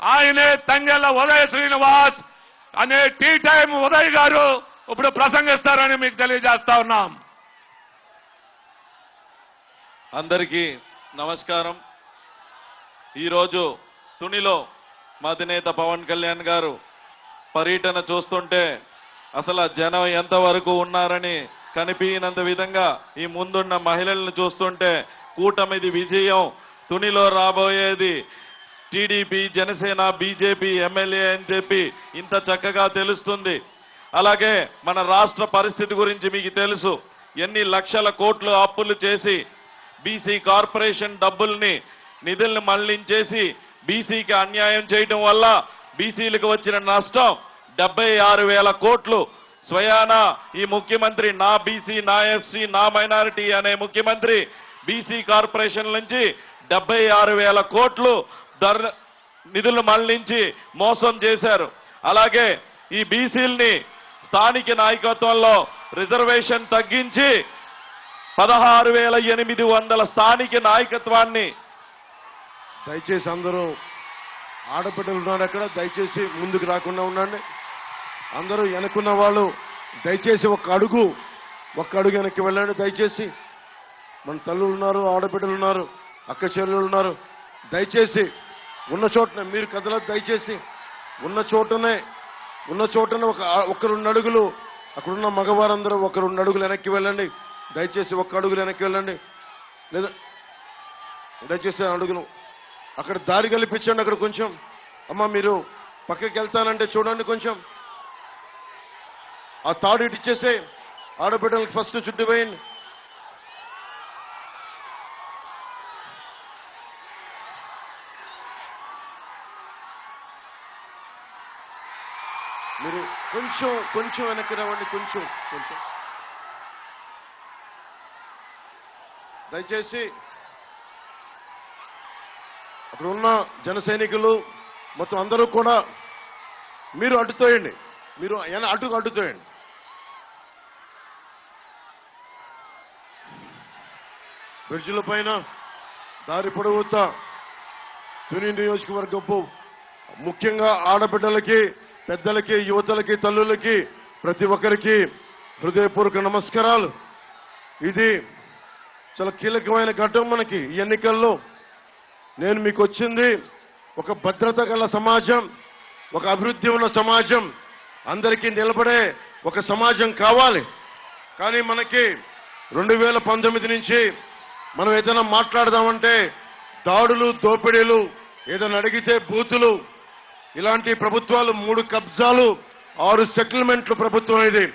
ఆయనే తంగెళ్ళ ఉదయ శ్రీనివాస్ అనే tea time Uday గారు ఇప్పుడు ప్రసంగిస్తారని మీకు తెలియజేస్తా ఉన్నాం. అందరికీ నమస్కారం. ఈరోజు తునిలో మా అధినేత పవన్ కళ్యాణ్ గారు పర్యటన చూస్తుంటే అసలు జనం ఎంతవరకు ఉన్నారని కనిపించినంత విధంగా ఈ ముందున్న మహిళలను చూస్తుంటే కూటమిది విజయం తునిలో రాబోయేది టీడీపీ జనసేన బీజేపీ ఎమ్మెల్యే అని చెప్పి ఇంత చక్కగా తెలుస్తుంది. అలాగే మన రాష్ట్ర పరిస్థితి గురించి మీకు తెలుసు. ఎన్ని లక్షల కోట్లు అప్పులు చేసి బీసీ కార్పొరేషన్ డబ్బుల్ని నిధుల్ని మళ్ళించేసి బీసీకి అన్యాయం చేయడం వల్ల బీసీలకు వచ్చిన నష్టం డెబ్బై ఆరు వేల కోట్లు. స్వయాన ఈ ముఖ్యమంత్రి నా బీసీ నా ఎస్సీ నా మైనారిటీ అనే ముఖ్యమంత్రి బీసీ కార్పొరేషన్ నుంచి డెబ్బై ఆరు వేల కోట్లు ధర నిధులు మళ్ళించి మోసం చేశారు. అలాగే ఈ బీసీల్ని స్థానిక నాయకత్వంలో రిజర్వేషన్ తగ్గించి పదహారు వేల ఎనిమిది వందల స్థానిక నాయకత్వాన్ని దయచేసి అందరూ ఆడబిడ్డలు ఉన్నారు అక్కడ దయచేసి ముందుకు రాకుండా ఉండండి. అందరూ వెనుకున్న వాళ్ళు దయచేసి ఒక అడుగు ఒక్క అడుగు వెనక్కి వెళ్ళండి దయచేసి. మన తల్లులు ఉన్నారు ఆడబిడ్డలు ఉన్నారు అక్క చెల్లెలు ఉన్నారు దయచేసి ఉన్న చోటనే మీరు కదలదు దయచేసి. ఉన్న చోటనే ఉన్న చోటనే ఒక ఒక రెండు అడుగులు అక్కడున్న మగవారందరూ ఒక రెండు అడుగులు వెనక్కి వెళ్ళండి. దయచేసి ఒక్క అడుగులు వెనక్కి వెళ్ళండి. లేదా దయచేసి అడుగులు. అక్కడ దారి కల్పించండి అక్కడ కొంచెం. అమ్మ మీరు పక్కకి వెళ్తానంటే చూడండి కొంచెం. ఆ తాడు ఇటు ఇచ్చేసే ఆడబిడ్డలకు ఫస్ట్ చుట్టూ మీరు కొంచెం కొంచెం వెనక్కి రావండి కొంచెం కొంచెం. దయచేసి అక్కడ ఉన్న జన సైనికులు మొత్తం అందరూ కూడా మీరు అడ్డుతోయండి మీరు ఎన- అడ్డుతోయండి బ్రిడ్జిల పైన దారి పొడవుతా తుని నియోజకవర్గపు ముఖ్యంగా ఆడబిడ్డలకి పెద్దలకి యువతలకి తల్లులకి ప్రతి ఒక్కరికి హృదయపూర్వక నమస్కారాలు. ఇది చాలా కీలకమైన ఘట్టం మనకి ఈ ఎన్నికల్లో. నేను మీకు వచ్చింది ఒక భద్రత గల సమాజం ఒక అభివృద్ధి ఉన్న సమాజం. అందరికీ నిలబడే ఒక సమాజం కావాలి. కానీ మనకి రెండు వేల పంతొమ్మిది నుంచి మనం ఏదైనా మాట్లాడదామంటే దాడులు దోపిడీలు ఏదైనా అడిగితే బూతులు ఇలాంటి ప్రభుత్వాలు మూడు కబ్జాలు ఆరు సెటిల్మెంట్లు ప్రభుత్వం ఇది.